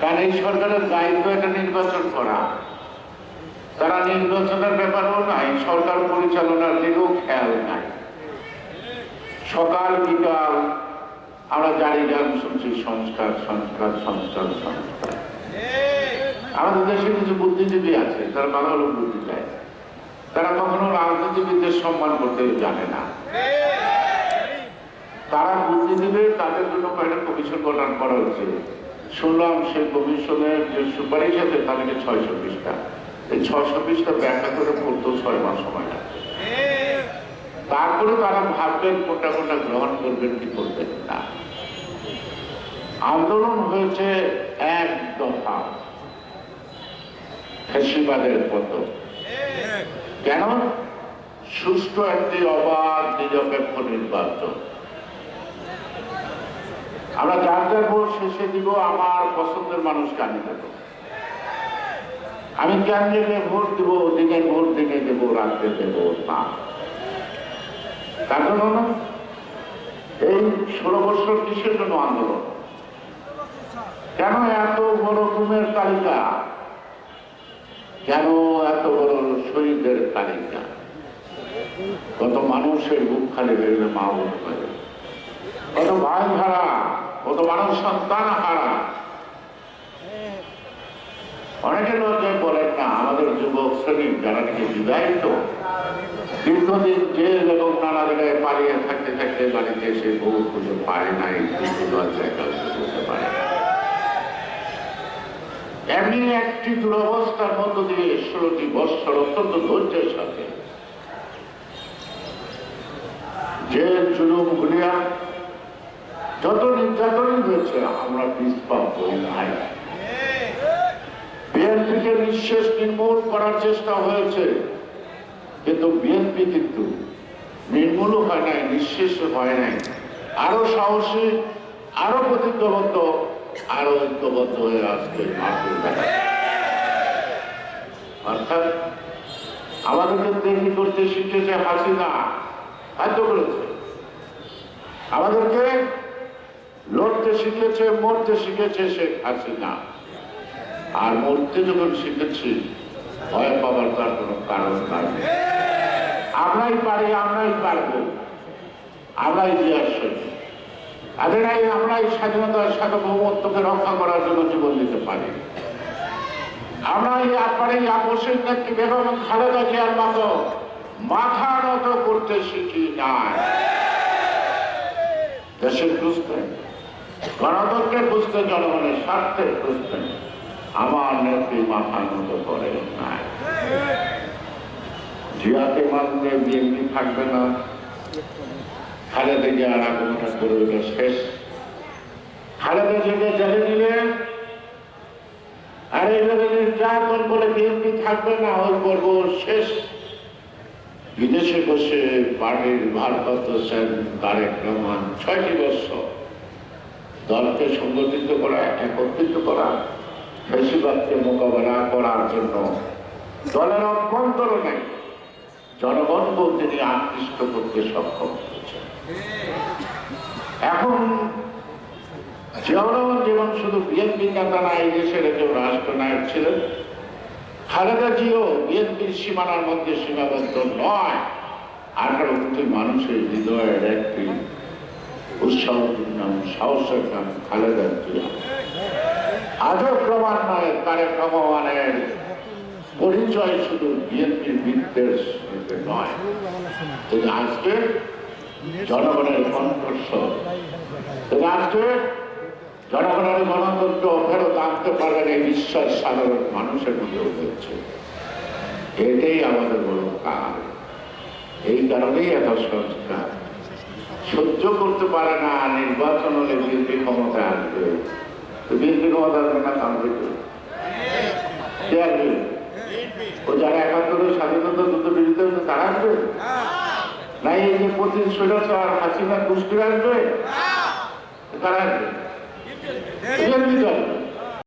কারণ এই সরকারের দায়িত্ব এটা নির্বাচন করা। তারা নির্বাচনের ব্যাপারেও নাই, সরকার পরিচালনার দিকেও খেয়াল নাই। সকাল, বিকাল, আমরা জানি গান শুনছি, সংস্কার সংস্কার সংস্কার সংস্কার। আমাদের দেশে কিছু বুদ্ধিজীবী আছে তারা বাংলা বুদ্ধি চায় তারা কখনো রাজনীতিবিদদের সম্মান করতে জানে না। তারা বুদ্ধিজীবী, তাদের জন্য কয়েকটা কমিশন গঠন করা হচ্ছে শুনলাম সেই কমিশনের যে সুপারিশ আছে তাদেরকে ছয়শো পৃষ্ঠা এই ছয়শো পৃষ্ঠা ব্যাখ্যা করে পড়তো ছয় মাস সময় লাগবে তারপরে তারা ভাববেন কোনটা কোনটা গ্রহণ করবেন, কি করবেন না। আন্দোলন হয়েছে এক দফা। ফেসিবাদের মতো। কেন? সুষ্ঠু একটি অবাধ, নিরপেক্ষ নির্বাচন। আমরা যার যার ভোট শেষে দিব আমার পছন্দের মানুষকে আমি দেবো। আমি কেন্দ্রে ভোট দিব দিনে ভোট দিনে দেবো রাত্রে দেবো না। তার জন্য না, এই ষোলো বছর কিসের জন্য আন্দোলন? কেন এত বড় গুমের তালিকা? কেন এত বড় শহীদের তালিকা? কত মানুষের বুক খালি গেলে মা বোন কত ভাই হারা কত মানুষ সন্তান হারা অনেকে লজ্জায় বলেন না, আমাদের যুবক শ্রেণি যারা নাকি বিবাহিত দীর্ঘদিন জেল এবং নানা জায়গায় পালিয়ে থাকতে থাকতে বাড়িতে এসে বউ খুঁজে পায় নাই কাউকে পারে এমনি একটি দুরবস্থার মধ্য দিয়ে ষোলোটি বৎসর অত্যন্ত ধৈর্যের সাথে যে জুলুম ভুলিয়া হয়েছে, আমরা পিসপা বই নাই। বিএনপিকে নিঃশেষ নির্মূল করার চেষ্টা হয়েছে, কিন্তু বিএনপি কিন্তু নির্মূল হয় নাই নিঃশেষ হয় নাই। আরও সাহসী, আরও প্রতিজ্ঞবদ্ধ, আরও ঐক্যবদ্ধ হয়ে আজকে অর্থাৎ আমাদেরকে তৈরি করতে শিখেছে হাসিনা। খাদ্য করেছে। আমাদেরকে লড়তে শিখেছে, মরতে শিখেছে সে শেখ হাসিনা। আর মরতে যখন শিখেছি, ভয় পাবার তার কোনো কারণ নাই। আমরাই পারি, আমরাই পারব। আমরাই ইতিহাস সত্যি তাদেরাই আমরাই স্বাধীনতার সার্বভৌমত্বকে রক্ষা করার জন্য জীবন দিতে পারি। আমরা এই আপনার এই নেত্রী বেগম খালেদা জিয়ার মাথা নত করতে শিখি নাই। দেশের বুঝতে গণতন্ত্রের বুঝতে জনগণের স্বার্থের বুঝতে আমার নেত্রী মাথা নত করে নাই। জিয়াকে মানলে বিএনপি থাকবে না। খালেদা জিয়ার আগমনটা করে ওইটা শেষ। খালেদা জিয়াকে জেলে নিলেন আর এইভাবে নির্যাতন করে বিএনপি থাকবে না, ওই পর্ব শেষ। বিদেশে বসে পার্টির ভারপ্রাপ্ত সেন তারেক রহমান ছয়টি বছর দলকে সংগঠিত করা, একত্রিত করা, বেশিরভাগকে মোকাবেলা করার জন্য। দলের অভ্যন্তরণে জনগণকেও তিনি আকৃষ্ট করতে সক্ষম এখন জিয়াউর যেমন শুধু বিএনপি নেতা না, এই দেশের একজন রাষ্ট্রনায়ক ছিলেন, খালেদা জিও বিএনপির সীমানার মধ্যে সীমাবদ্ধ নয়। আঠারো কোটি মানুষের হৃদয়ের একটি উৎসাহটির নাম সাহসের নাম খালেদা আজও ক্রমান্বয়ে তারেক রহমানের পরিচয় শুধু বিএনপির বিদ্বেষ নয়। আজকে জনগণের আজকে জনগণের গণতন্ত্র ফেরত আনতে পারবেন এই বিশ্বাস সাধারণ মানুষের মধ্যে হচ্ছে এটাই আমাদের বড় কাজ। এই কারণেই এত সংস্কার। সহ্য করতে পারে না, নির্বাচন হলে বিএনপি ক্ষমতা আসবে। বিএনপি ক্ষমতা আসবে না কারণ কে আসবে? ও যারা একাত্তরে স্বাধীনতা যুদ্ধ বিরুদ্ধে হচ্ছে তারা আসবে? না, এই যে পঁচিশ স্বৈরাচার হাসিনা কুষ্টির আসবে? তারা আসবে। বিএনপি যাবে